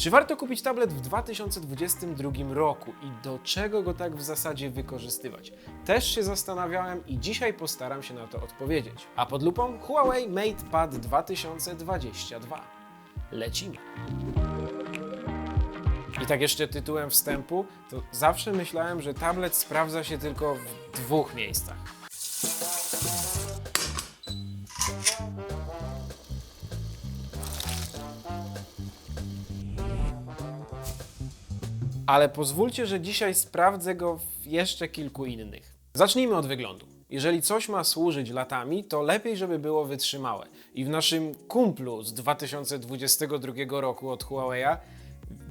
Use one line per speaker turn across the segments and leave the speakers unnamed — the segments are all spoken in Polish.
Czy warto kupić tablet w 2022 roku i do czego go tak w zasadzie wykorzystywać? Też się zastanawiałem i dzisiaj postaram się na to odpowiedzieć. A pod lupą Huawei MatePad 2022. Lecimy. I tak jeszcze tytułem wstępu, to zawsze myślałem, że tablet sprawdza się tylko w dwóch miejscach. Ale pozwólcie, że dzisiaj sprawdzę go w jeszcze kilku innych. Zacznijmy od wyglądu. Jeżeli coś ma służyć latami, to lepiej, żeby było wytrzymałe. I w naszym kumplu z 2022 roku od Huawei'a,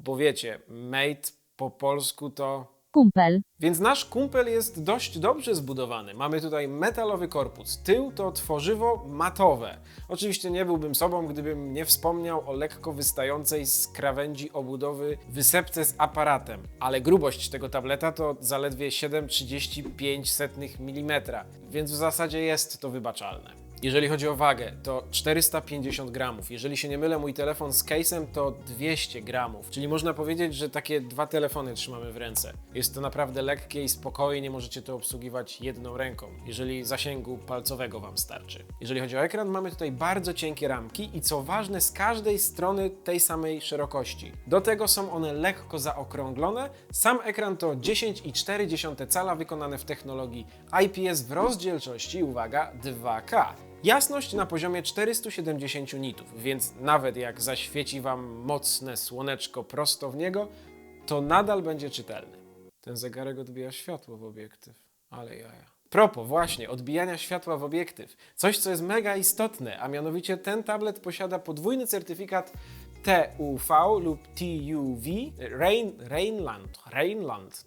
bo wiecie, Mate po polsku to
Kumpel.
więc nasz kumpel jest dość dobrze zbudowany. Mamy tutaj metalowy korpus. Tył to tworzywo matowe. Oczywiście nie byłbym sobą, gdybym nie wspomniał o lekko wystającej z krawędzi obudowy wysepce z aparatem. Ale grubość tego tableta to zaledwie 7,35 mm, więc w zasadzie jest to wybaczalne. Jeżeli chodzi o wagę, to 450 gramów. Jeżeli się nie mylę, mój telefon z case'em to 200 gramów. Czyli można powiedzieć, że takie dwa telefony trzymamy w ręce. Jest to naprawdę lekkie i spokojnie możecie to obsługiwać jedną ręką, jeżeli zasięgu palcowego Wam starczy. Jeżeli chodzi o ekran, mamy tutaj bardzo cienkie ramki i co ważne, z każdej strony tej samej szerokości. Do tego są one lekko zaokrąglone. Sam ekran to 10,4 cala wykonane w technologii IPS w rozdzielczości, uwaga, 2K. Jasność na poziomie 470 nitów, więc nawet jak zaświeci Wam mocne słoneczko prosto w niego, to nadal będzie czytelny. Ten zegarek odbija światło w obiektyw, ale jaja. Propo, właśnie, odbijania światła w obiektyw. Coś, co jest mega istotne, a mianowicie ten tablet posiada podwójny certyfikat TUV lub TUV Rain, Rainland, Rainland.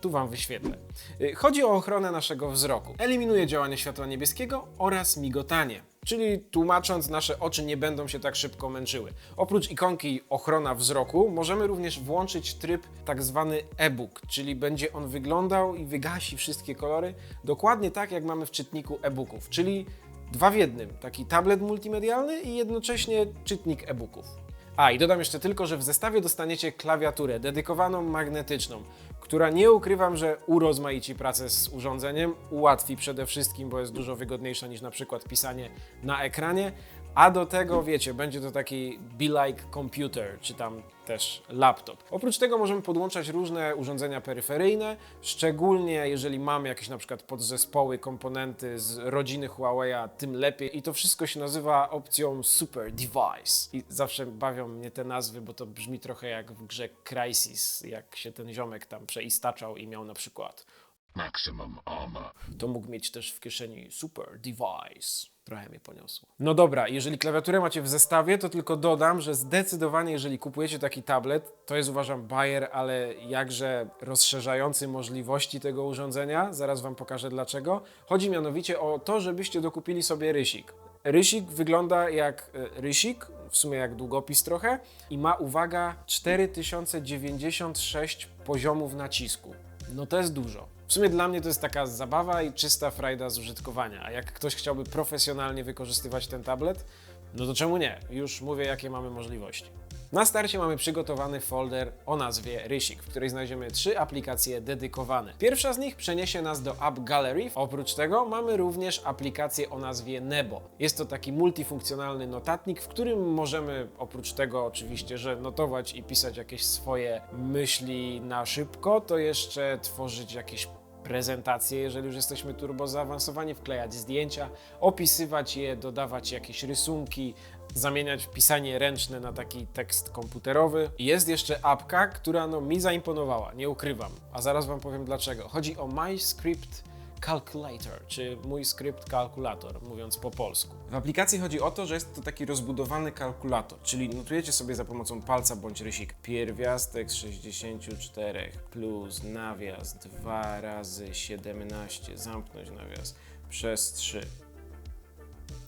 Tu Wam wyświetlę. Y, Chodzi o ochronę naszego wzroku. Eliminuje działanie światła niebieskiego oraz migotanie. Czyli tłumacząc, nasze oczy nie będą się tak szybko męczyły. Oprócz ikonki ochrona wzroku, możemy również włączyć tryb tak zwany e-book, czyli będzie on wyglądał i wygasi wszystkie kolory dokładnie tak, jak mamy w czytniku e-booków, czyli dwa w jednym. Taki tablet multimedialny i jednocześnie czytnik e-booków. A i dodam jeszcze tylko, że w zestawie dostaniecie klawiaturę dedykowaną magnetyczną, która nie ukrywam, że urozmaici pracę z urządzeniem, ułatwi przede wszystkim, bo jest dużo wygodniejsza niż na przykład pisanie na ekranie, a do tego, wiecie, będzie to taki be-like computer, czy tam też laptop. Oprócz tego możemy podłączać różne urządzenia peryferyjne, szczególnie jeżeli mamy jakieś na przykład podzespoły, komponenty z rodziny Huawei'a, tym lepiej. I to wszystko się nazywa opcją Super Device. I zawsze bawią mnie te nazwy, bo to brzmi trochę jak w grze Crysis, jak się ten ziomek tam przeistaczał i miał na przykład
Maximum armor.
to mógł mieć też w kieszeni super device. Trochę mnie poniosło. No dobra, jeżeli klawiaturę macie w zestawie, to tylko dodam, że zdecydowanie jeżeli kupujecie taki tablet, to jest uważam bajer, ale jakże rozszerzający możliwości tego urządzenia. Zaraz wam pokażę dlaczego. Chodzi mianowicie o to, żebyście dokupili sobie rysik. Rysik wygląda jak e, rysik, w sumie jak długopis trochę i ma, uwaga, 4096 poziomów nacisku. No to jest dużo. W sumie dla mnie to jest taka zabawa i czysta frajda z użytkowania. A jak ktoś chciałby profesjonalnie wykorzystywać ten tablet, no to czemu nie? Już mówię, jakie mamy możliwości. Na starcie mamy przygotowany folder o nazwie Rysik, w której znajdziemy trzy aplikacje dedykowane. Pierwsza z nich przeniesie nas do App Gallery. Oprócz tego mamy również aplikację o nazwie Nebo. Jest to taki multifunkcjonalny notatnik, w którym możemy oprócz tego oczywiście, że notować i pisać jakieś swoje myśli na szybko, to jeszcze tworzyć jakieś prezentacje, jeżeli już jesteśmy turbo zaawansowani, wklejać zdjęcia, opisywać je, dodawać jakieś rysunki, zamieniać pisanie ręczne na taki tekst komputerowy. Jest jeszcze apka, która no, mi zaimponowała, nie ukrywam, a zaraz Wam powiem dlaczego. Chodzi o MyScript Calculator, czy mój skrypt kalkulator, mówiąc po polsku. W aplikacji chodzi o to, że jest to taki rozbudowany kalkulator, czyli notujecie sobie za pomocą palca bądź rysik pierwiastek z 64 plus nawias 2 razy 17, zamknąć nawias przez 3.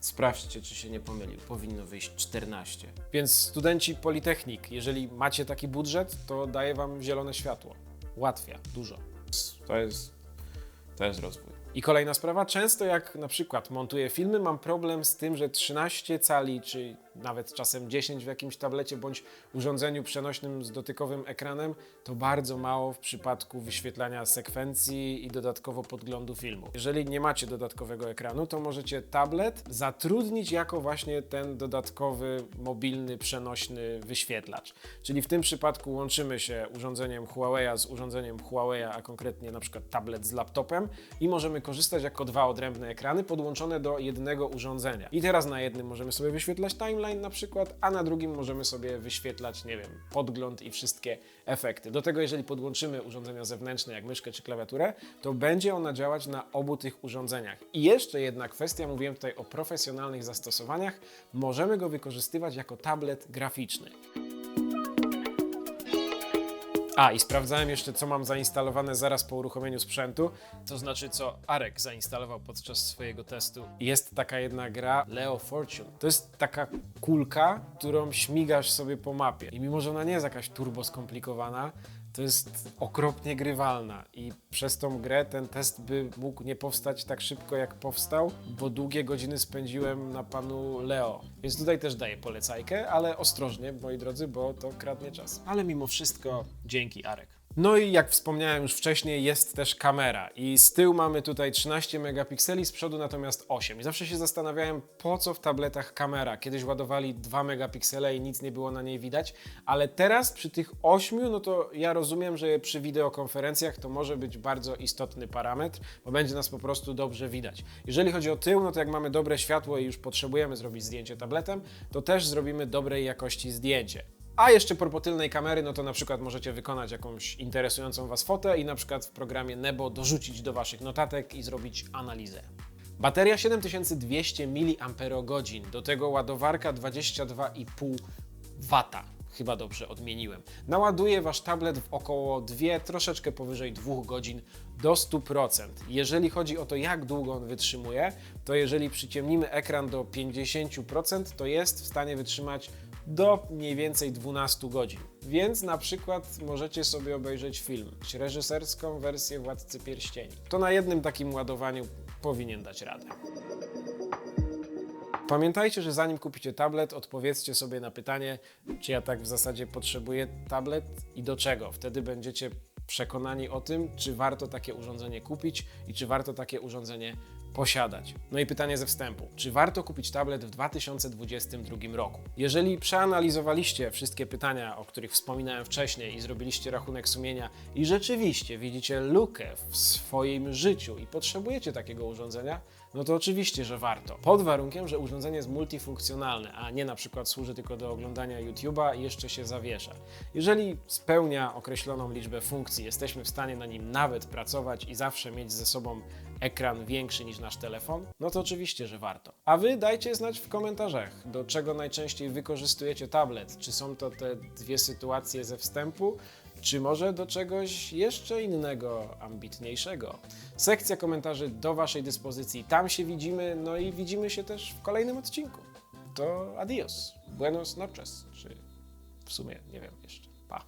Sprawdźcie, czy się nie pomylił. Powinno wyjść 14. Więc studenci Politechnik, jeżeli macie taki budżet, to daje wam zielone światło. Ułatwia dużo. To jest, to jest rozwój. I kolejna sprawa, często jak na przykład montuję filmy, mam problem z tym, że 13 cali czy nawet czasem 10 w jakimś tablecie bądź urządzeniu przenośnym z dotykowym ekranem, to bardzo mało w przypadku wyświetlania sekwencji i dodatkowo podglądu filmu. Jeżeli nie macie dodatkowego ekranu, to możecie tablet zatrudnić jako właśnie ten dodatkowy, mobilny, przenośny wyświetlacz. Czyli w tym przypadku łączymy się urządzeniem Huawei'a z urządzeniem Huawei'a, a konkretnie na przykład tablet z laptopem i możemy korzystać jako dwa odrębne ekrany podłączone do jednego urządzenia. I teraz na jednym możemy sobie wyświetlać na przykład, a na drugim możemy sobie wyświetlać, nie wiem, podgląd i wszystkie efekty. Do tego, jeżeli podłączymy urządzenia zewnętrzne, jak myszkę czy klawiaturę, to będzie ona działać na obu tych urządzeniach. I jeszcze jedna kwestia, mówiłem tutaj o profesjonalnych zastosowaniach, możemy go wykorzystywać jako tablet graficzny. A, i sprawdzałem jeszcze, co mam zainstalowane zaraz po uruchomieniu sprzętu, to znaczy, co Arek zainstalował podczas swojego testu. Jest taka jedna gra, Leo Fortune. To jest taka kulka, którą śmigasz sobie po mapie. I mimo, że ona nie jest jakaś turbo skomplikowana, to jest okropnie grywalna i przez tą grę ten test by mógł nie powstać tak szybko jak powstał, bo długie godziny spędziłem na panu Leo. Więc tutaj też daję polecajkę, ale ostrożnie, moi drodzy, bo to kradnie czas. Ale mimo wszystko dzięki Arek. No i jak wspomniałem już wcześniej, jest też kamera. I z tyłu mamy tutaj 13 megapikseli, z przodu natomiast 8. I zawsze się zastanawiałem, po co w tabletach kamera. Kiedyś ładowali 2 megapiksele i nic nie było na niej widać, ale teraz przy tych 8, no to ja rozumiem, że przy wideokonferencjach to może być bardzo istotny parametr, bo będzie nas po prostu dobrze widać. Jeżeli chodzi o tył, no to jak mamy dobre światło i już potrzebujemy zrobić zdjęcie tabletem, to też zrobimy dobrej jakości zdjęcie. A jeszcze propos tylnej kamery, no to na przykład możecie wykonać jakąś interesującą Was fotę i na przykład w programie Nebo dorzucić do Waszych notatek i zrobić analizę. Bateria 7200 mAh, do tego ładowarka 22,5 W. Chyba dobrze odmieniłem. Naładuje Wasz tablet w około 2, troszeczkę powyżej 2 godzin do 100%. Jeżeli chodzi o to, jak długo on wytrzymuje, to jeżeli przyciemnimy ekran do 50%, to jest w stanie wytrzymać do mniej więcej 12 godzin. Więc na przykład możecie sobie obejrzeć film, reżyserską wersję Władcy Pierścieni. To na jednym takim ładowaniu powinien dać radę. Pamiętajcie, że zanim kupicie tablet, odpowiedzcie sobie na pytanie, czy ja tak w zasadzie potrzebuję tablet i do czego. Wtedy będziecie przekonani o tym, czy warto takie urządzenie kupić i czy warto takie urządzenie posiadać. No i pytanie ze wstępu: czy warto kupić tablet w 2022 roku? Jeżeli przeanalizowaliście wszystkie pytania, o których wspominałem wcześniej i zrobiliście rachunek sumienia i rzeczywiście widzicie lukę w swoim życiu i potrzebujecie takiego urządzenia, no to oczywiście, że warto. Pod warunkiem, że urządzenie jest multifunkcjonalne, a nie na przykład służy tylko do oglądania YouTube'a i jeszcze się zawiesza. Jeżeli spełnia określoną liczbę funkcji, jesteśmy w stanie na nim nawet pracować i zawsze mieć ze sobą ekran większy niż nasz telefon, no to oczywiście, że warto. A wy dajcie znać w komentarzach, do czego najczęściej wykorzystujecie tablet. Czy są to te dwie sytuacje ze wstępu, czy może do czegoś jeszcze innego, ambitniejszego. Sekcja komentarzy do Waszej dyspozycji. Tam się widzimy, no i widzimy się też w kolejnym odcinku. To adios, buenos noches, czy w sumie nie wiem jeszcze. Pa.